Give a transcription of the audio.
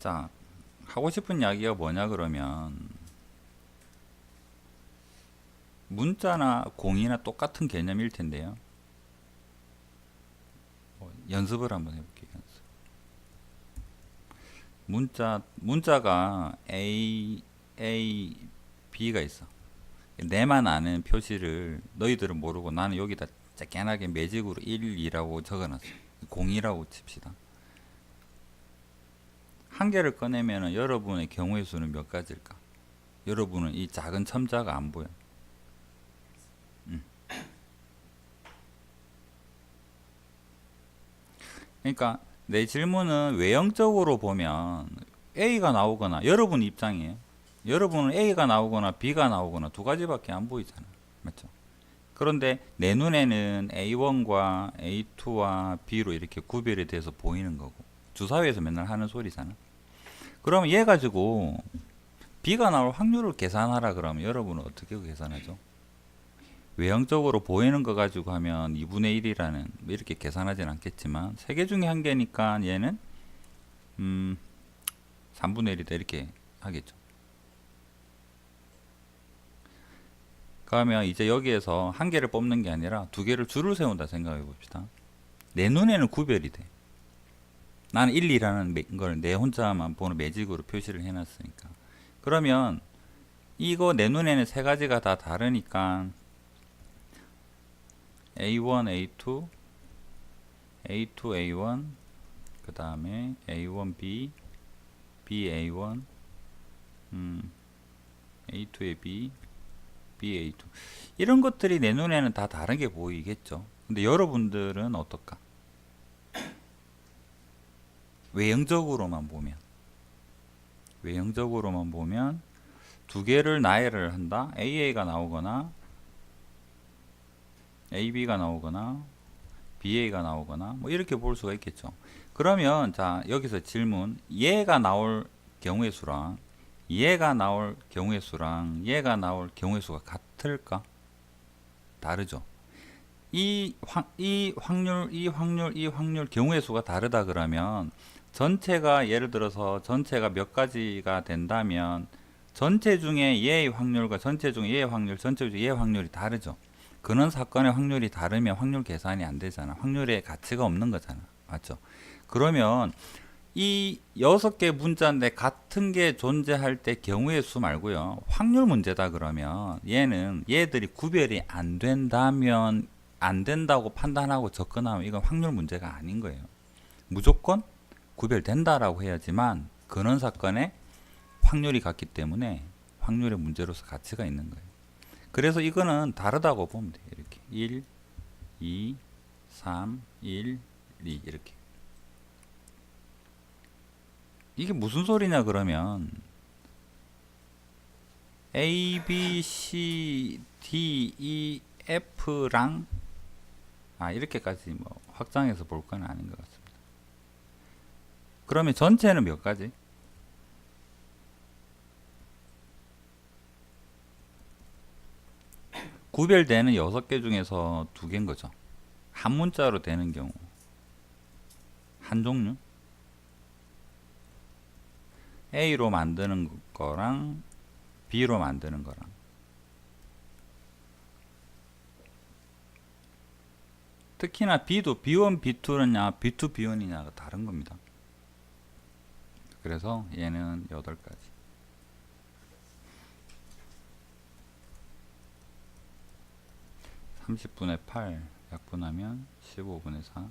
자, 하고 싶은 이야기가 뭐냐 그러면 문자나 공이나 똑같은 개념일 텐데요. 뭐 연습을 한번 해볼게요. 연습. 문자 문자가 A A B가 있어. 내만 아는 표시를 너희들은 모르고 나는 여기다 쬐깐하게 매직으로 1, 2라고 적어놨어. 0이라고 칩시다. 한 개를 꺼내면 여러분의 경우의 수는 몇 가지일까? 여러분은 이 작은 첨자가 안 보여. 음. 그러니까 내 질문은 외형적으로 보면 A가 나오거나 여러분 입장이에요. 여러분은 A가 나오거나 B가 나오거나 두 가지밖에 안 보이잖아. 맞죠? 그런데 내 눈에는 A1과 A2와 B로 이렇게 구별이 돼서 보이는 거고 주사위에서 맨날 하는 소리잖아. 그러면 얘 가지고 B가 나올 확률을 계산하라 그러면 여러분은 어떻게 계산하죠? 외형적으로 보이는 거 가지고 하면 2분의 1이라는 이렇게 계산하진 않겠지만 세 개 중에 한 개니까 얘는 음 3분의 1이다 이렇게 하겠죠. 그러면 이제 여기에서 한 개를 뽑는 게 아니라 두 개를 줄을 세운다 생각해 봅시다. 내 눈에는 구별이 돼. 나는 1, 2라는 걸 내 혼자만 보는 매직으로 표시를 해놨으니까. 그러면 이거 내 눈에는 세 가지가 다 다르니까 A1, A2, A2, A1, 그 다음에 A1B, BA1, 음, A2의 B, BA2 이런 것들이 내 눈에는 다 다르게 보이겠죠. 근데 여러분들은 어떨까? 외형적으로만 보면 외형적으로만 보면 두 개를 나열을 한다. AA가 나오거나 AB가 나오거나 BA가 나오거나 뭐 이렇게 볼 수가 있겠죠. 그러면 자 여기서 질문 얘가 나올 경우의 수랑 얘가 나올 경우의 수랑 얘가 나올 경우의 수가 같을까? 다르죠. 이, 확, 이 확률, 이 확률, 이 확률 경우의 수가 다르다 그러면 전체가 예를 들어서 전체가 몇 가지가 된다면 전체 중에 얘의 확률과 전체 중에 얘의 확률, 전체 중에 얘의 확률이 다르죠. 그런 사건의 확률이 다르면 확률 계산이 안 되잖아. 확률의 가치가 없는 거잖아. 맞죠? 그러면 이 여섯 개 문자인데 같은 게 존재할 때 경우의 수 말고요. 확률 문제다 그러면 얘는 얘들이 구별이 안 된다면 안 된다고 판단하고 접근하면 이건 확률 문제가 아닌 거예요. 무조건 구별된다라고 해야지만 그런 사건에 확률이 같기 때문에 확률의 문제로서 가치가 있는 거예요. 그래서 이거는 다르다고 보면 돼요. 이렇게 1, 2, 3, 1, 2 이렇게. 이게 무슨 소리냐 그러면 A, B, C, D, E, F랑 아 이렇게까지 뭐 확장해서 볼 건 아닌 것 같습니다. 그러면 전체는 몇 가지? 구별되는 여섯 개 중에서 두 개인 거죠. 한 문자로 되는 경우 한 종류 A로 만드는 거랑 B로 만드는 거랑 특히나 B도 B1, B2냐 B2, B1이냐가 다른 겁니다. 그래서 얘는 8가지. 30분의 8 약분하면 15분의 4